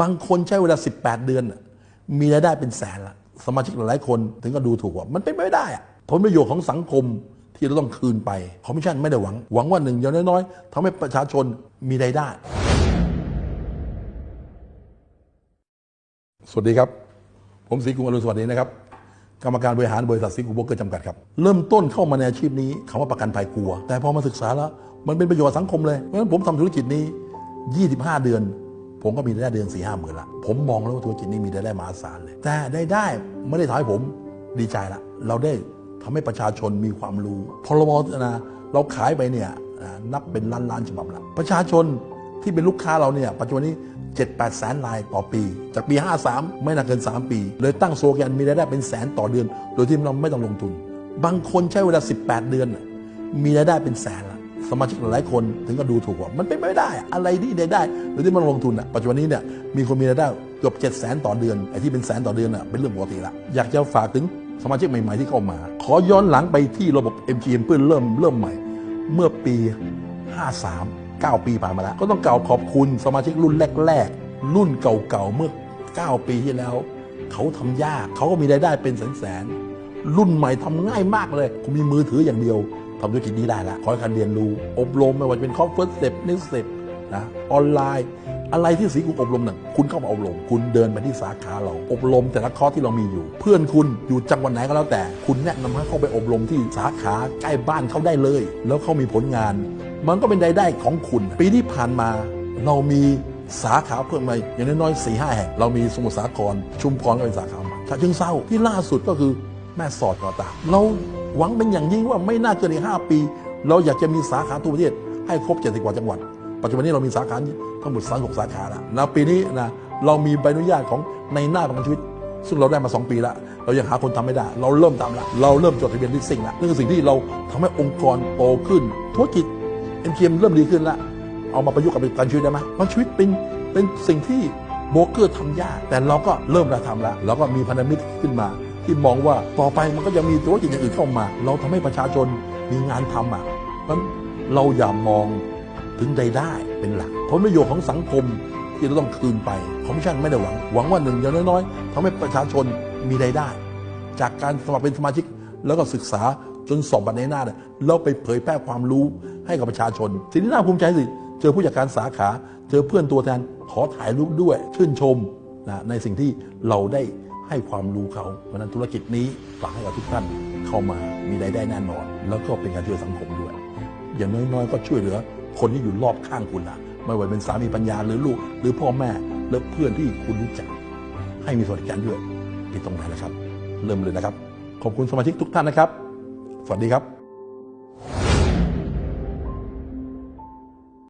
บางคนใช้เวลา 18 เดือน มีรายได้เป็นแสนละสมาชิกหลายคนถึงก็ดูถูกว่ามันเป็นไม่ได้อะผลประโยชน์ของสังคมที่เราต้องคืนไปคอมมิชชั่นไม่ได้หวัง หวังว่าหนึ่งอย่างน้อยๆทำให้ประชาชนมีรายได้ สวัสดีครับ ผมศรีกุงอรุณสวัสดีนะครับ กรรมการบริหารบริษัทศรีกุงโบเกอร์จำกัดครับ เริ่มต้นเข้ามาในอาชีพนี้คำว่าประกันภัยกลัว แต่พอมาศึกษาแล้ว มันเป็นประโยชน์สังคมเลยเพราะฉะนั้นผมทำธุรกิจนี้ 25 เดือน ผมก็มีรายได้เดือน4ี่ห้าหมื่นละผมมองแล้วว่าธุรกิจนี้มีรายได้มหาศาลเลย แต่ได้ได้ไม่ได้ทำให้ผมดีใจละเราได้ทำให้ประชาชนมีความรู้พรบนะเราขายไปเนี่ยนับเป็นล้านล้านๆฉบับละประชาชนที่เป็นลูกค้าเราเนี่ยปัจจุบันนี้7 8แสนรายต่อปี จากปี 53 ไม่น่าเกิน 3 ปี เลยตั้งโซแกนมีรายได้เป็นแสนต่อเดือน โดยที่เราไม่ต้องลงทุน บางคนใช้เวลา 18 เดือน มีรายได้เป็นแสนละ สมาชิกหลายคนถึงก็ดูถูกว่ามันเป็นไม่ได้ อะไรที่ได้ได้โดยที่มันลงทุนอะปัจจุบันนี้เนี่ยมีคนมีรายได้เกือบ7แสนต่อเดือนไอ้ที่เป็นแสนต่อเดือนอะเป็นเรื่องปกติละอยากจะฝากถึงสมาชิกใหม่ๆที่เข้ามา ขอย้อนหลังไปที่ระบบ MGM เพื่อเริ่มเริ่มใหม่ เมื่อปี 53 9 ปีผ่านมาแล้ว ก็ต้องกล่าวขอบคุณสมาชิกรุ่นแรกๆ รุ่นเก่าๆ เมื่อ 9 ปีที่แล้ว เขาทำยากเขาก็มีรายได้เป็นแสนๆรุ่นใหม่ทำง่ายมากเลยคุณมีมือถืออย่างเดียว ทำธุรกิจนี้ได้ละขอให้การเรียนรู้ อบรมไม่ว่าจะเป็นคอร์เฟิร์สเต็ปนิสเต็ปนะออนไลน์ อะไรที่สีกุณอบรมหนึ่งคุณเข้ามาอบรม คุณเดินไปที่สาขาเรา อบรมแต่ละคอร์สที่เรามีอยู่ เพื่อนคุณอยู่จังหวัดไหนก็แล้วแต่ คุณแนะนำให้เขาไปอบรมที่สาขาใกล้บ้านเขาได้เลย แล้วเขามีผลงาน มันก็เป็นรายได้ของคุณ ปีที่ผ่านมาเรามีสาขาเพิ่มมาอย่างน้อยๆสี่ห้าแห่ง เรามีสมุทรสาครชุมพรก็เป็นสาขาใหม่ฉะเชิงเซาที่ล่าสุดก็คือ แม่สอดต่อตางเราหวังเป็นอย่างยิ่งว่าไม่น่าเกินอีกห้าปี เราอยากจะมีสาขาทั่วประเทศให้ครบ70กว่าจังหวัด ปัจจุบันนี้เรามีสาขาทั้งหมด36สาขาแล้วนะปีนี้นะเรามีใบอนุญาตของในหน้าประกันชีวิต ซึ่งเราได้มา 2 ปีล้วเรายังหาคนทำไม่ได้ เราเริ่มทำล้วเราเริ่มจดทะเบียนลิสซิ่งล้วนั่นคือสิ่งที่เราทำให้องค์กรโตขึ้นธุรกิจเอ็มเริ่มดีขึ้นล้วเอามาประยุกต์กับประกันชีวิตได้ไหมประกันชีวิตเป็นเป็นสิ่งที่โบรกเกอร์ทำยาก แต่เราก็เริ่มมาทำแล้วเราก็มีพันธมิตรขึ้นมา ที่มองว่าต่อไปมันก็จะมีธุรกิจริงอื่นเข้ามา เราทำให้ประชาชนมีงานทำอะเพราะฉะนั้นเราอย่ามองถึงรายได้เป็นหลักผลประโยชน์ของสังคมที่เราต้องคืนไปคอมมิชชั่นไม่ได้หวัง หวังว่าหนึ่งอย่างน้อยๆทำให้ประชาชนมีรายได้ จากการสมัครเป็นสมาชิกแล้วก็ศึกษาจนสอบบัตรในหน้าเนี่ยแล้วไปเผยแพร่ความรู้ให้กับประชาชน สิ่งที่น่าภูมิใจสิเจอผู้จัดการสาขา เจอเพื่อนตัวแทนขอถ่ายรูปด้วยชื่นชมนะในสิ่งที่เราได้ ให้ความรู้เขาเพราะฉะนั้นธุรกิจนี้ฝากให้กับทุกท่านเข้ามามีรายได้แน่นอน แล้วก็เป็นการช่วยสังคมด้วย อย่างน้อยๆ ก็ช่วยเหลือ คนที่อยู่รอบข้างคุณนะไม่ว่าเป็นสามีปัญญาหรือลูก หรือพ่อแม่หรือเพื่อนที่คุณรู้จัก ให้มีสวัสดิการด้วยที่ตรงไหนนะครับ เริ่มเลยนะครับ ขอบคุณสมาชิกทุกท่านนะครับ สวัสดีครับ